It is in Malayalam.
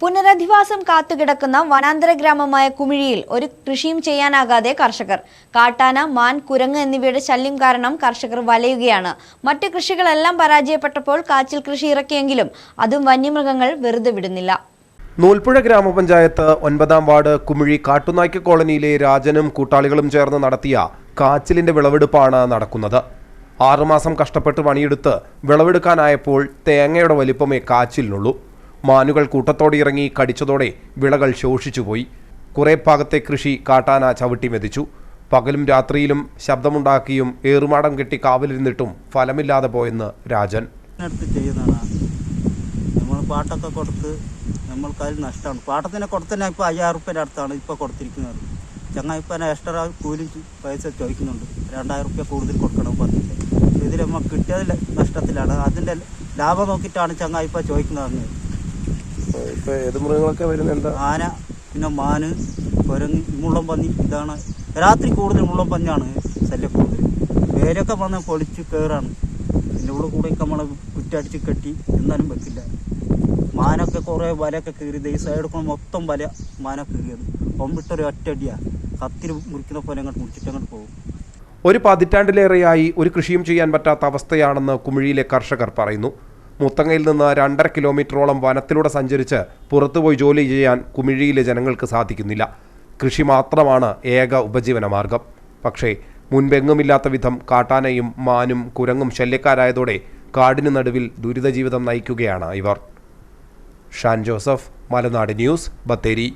പുനരധിവാസം കാത്തുകിടക്കുന്ന വനാന്തര ഗ്രാമമായ കുമിഴിയിൽ ഒരു കൃഷിയും ചെയ്യാനാകാതെ കർഷകർ. കാട്ടാന മാൻ കുരങ്ങ് എന്നിവയുടെ ശല്യം കാരണം കർഷകർ വലയുകയാണ്. മറ്റ് കൃഷികളെല്ലാം പരാജയപ്പെട്ടപ്പോൾ കാച്ചിൽ കൃഷി ഇറക്കിയെങ്കിലും അതും വന്യമൃഗങ്ങൾ വെറുതെ വിടുന്നില്ല. നൂൽപ്പുഴ ഗ്രാമപഞ്ചായത്ത് ഒൻപതാം വാർഡ് കുമിഴി കാട്ടുനായ്ക്ക കോളനിയിലെ രാജനും കൂട്ടാളികളും ചേർന്ന് നടത്തിയ കാച്ചിലിന്റെ വിളവെടുപ്പാണ് നടക്കുന്നത്. ആറുമാസം കഷ്ടപ്പെട്ട് പണിയെടുത്ത് വിളവെടുക്കാനായപ്പോൾ തേങ്ങയുടെ വലിപ്പമേ കാച്ചിലിനുള്ളൂ. മാനുകൾ കൂട്ടത്തോടെ ഇറങ്ങി കടിച്ചതോടെ വിളകൾ ശോഷിച്ചുപോയി. കുറെ ഭാഗത്തെ കൃഷി കാട്ടാന ചവിട്ടി മെതിച്ചു. പകലും രാത്രിയിലും ശബ്ദമുണ്ടാക്കിയും ഏറുമാടം കെട്ടി കാവലിരുന്നിട്ടും ഫലമില്ലാതെ പോയെന്ന് രാജൻ. നമ്മൾ പാട്ടൊക്കെ കൊടുത്ത് നമ്മൾക്ക് അതിൽ നഷ്ടമാണ്. പാട്ടത്തിനെ കൊടുത്തന്നെ ഇപ്പോൾ അയ്യായിരം റുപ്യന്റെ അടുത്താണ് ഇപ്പോൾ കൊടുത്തിരിക്കുന്നത്. ചങ്ങായി ഇപ്പം എക്സ്ട്രാ കൂലി പൈസ ചോദിക്കുന്നുണ്ട്. രണ്ടായിരം റുപ്യ കൂടുതൽ കൊടുക്കണം പറഞ്ഞിട്ട് ഇതിൽ നമ്മൾ കിട്ടിയതിൽ നഷ്ടത്തിലാണ്. അതിന്റെ ലാഭം നോക്കിയിട്ടാണ് ചങ്ങായിപ്പ ചോദിക്കുന്നത് ഇപ്പൊ ഏത് മൃഗങ്ങളൊക്കെ വരുന്നത് എന്താ? ആന പിന്നെ മാന് കുരങ്ങ് മുള്ളം പന്നി ഇതാണ്. രാത്രി കൂടുതൽ മുള്ളം പന്നിയാണ് ശല്യം കൂടുതൽ. വേരൊക്കെ വന്ന് പൊളിച്ച് കയറാണ് പിന്നെ ഉള്ളിൽ കൂടെയൊക്കെ നമ്മളെ കുറ്റടിച്ച് കെട്ടി എന്നാലും വെക്കില്ല. മാനൊക്കെ കുറേ വലയൊക്കെ കീറി ഈ സൈഡ് കൂടെ മൊത്തം വല മാന കീറിയത്. കൊമ്പിട്ടൊരു ഒറ്റയടിയാണ് കത്തിൽ മുറിക്കുന്ന പോലെ അങ്ങോട്ട് മുറിച്ചിട്ട് അങ്ങോട്ട് പോകും. ഒരു പതിറ്റാണ്ടിലേറെയായി ഒരു കൃഷിയും ചെയ്യാൻ പറ്റാത്ത അവസ്ഥയാണെന്ന് കുമിഴിയിലെ കർഷകർ പറയുന്നു. മുത്തങ്ങയിൽ നിന്ന് രണ്ടര കിലോമീറ്ററോളം വനത്തിലൂടെ സഞ്ചരിച്ച് പുറത്തുപോയി ജോലി ചെയ്യാൻ കുമിഴിയിലെ ജനങ്ങൾക്ക് സാധിക്കുന്നില്ല. കൃഷി മാത്രമാണ് ഏക ഉപജീവന മാർഗം പക്ഷേ മുൻപെങ്ങുമില്ലാത്ത വിധം കാട്ടാനയും മാനും കുരങ്ങും ശല്യക്കാരായതോടെ കാടിന് നടുവിൽ ദുരിത ജീവിതം നയിക്കുകയാണ് ഇവർ. Shan Joseph Malanad news Bathery.